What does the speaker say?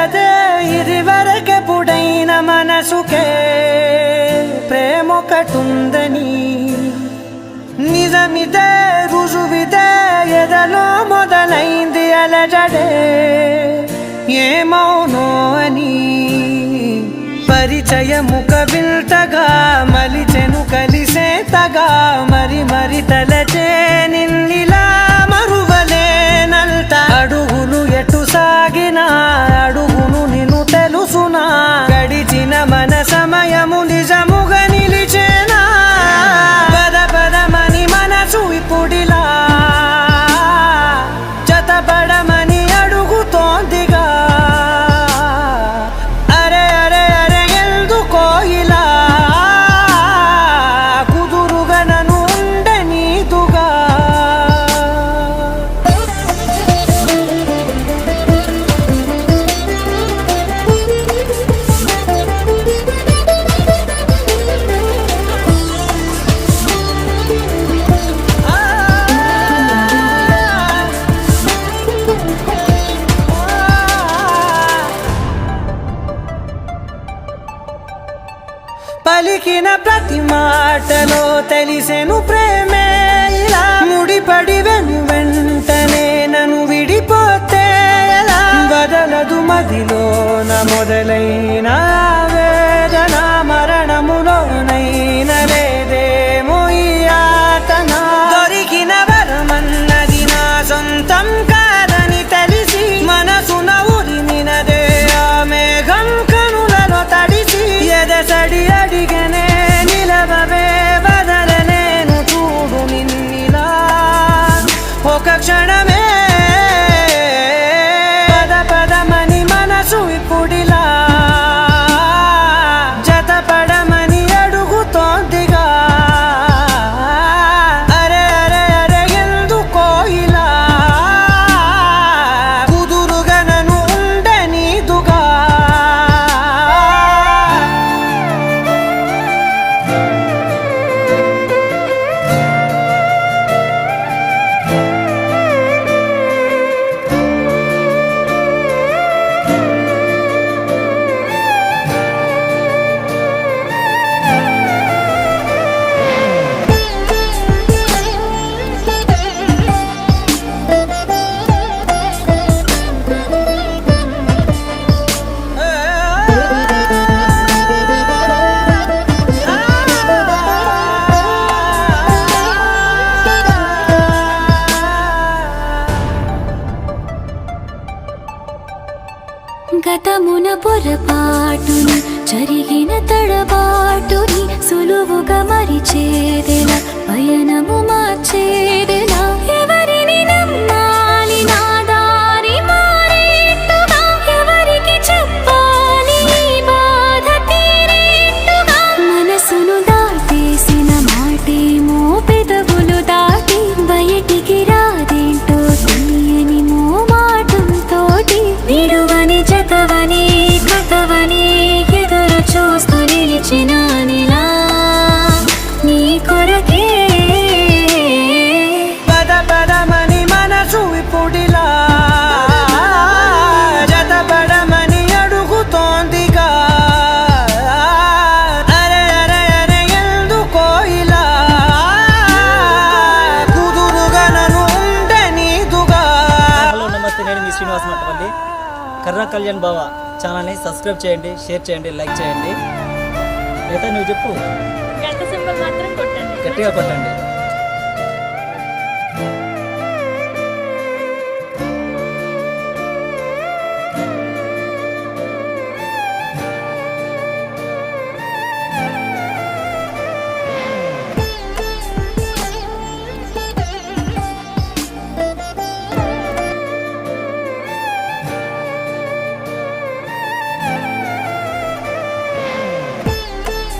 తెలియదే ఇదివరకెప్పుడైన మనసుకే. ప్రేమొకటుందని నిజమిదే రుజువిదే ఎదలో మొదలైంది అలజడే. ఏమౌనో అని పరిచయముక విల్తగా మలిచెను కలిసేతగా మరి మరితల పలికిన ప్రతి మాటలో తెలిసెను ప్రేమే. ఇలా ముడిపడి వెను వెంటనే నన్ను విడిపోతే వదలదు మదిలో నా మొదలైన గతమున పొరపాటుని జరిగిన తడబాటుని సులువుగా మరిచేదెల పయనము మార్చేది కావాల్సినటువంటి కర్ణ కళ్యాణ్ బావ ఛానల్ని సబ్స్క్రైబ్ చేయండి షేర్ చేయండి లైక్ చేయండి. మిగతా నువ్వు చెప్పు. గట్టిగా కొట్టండి.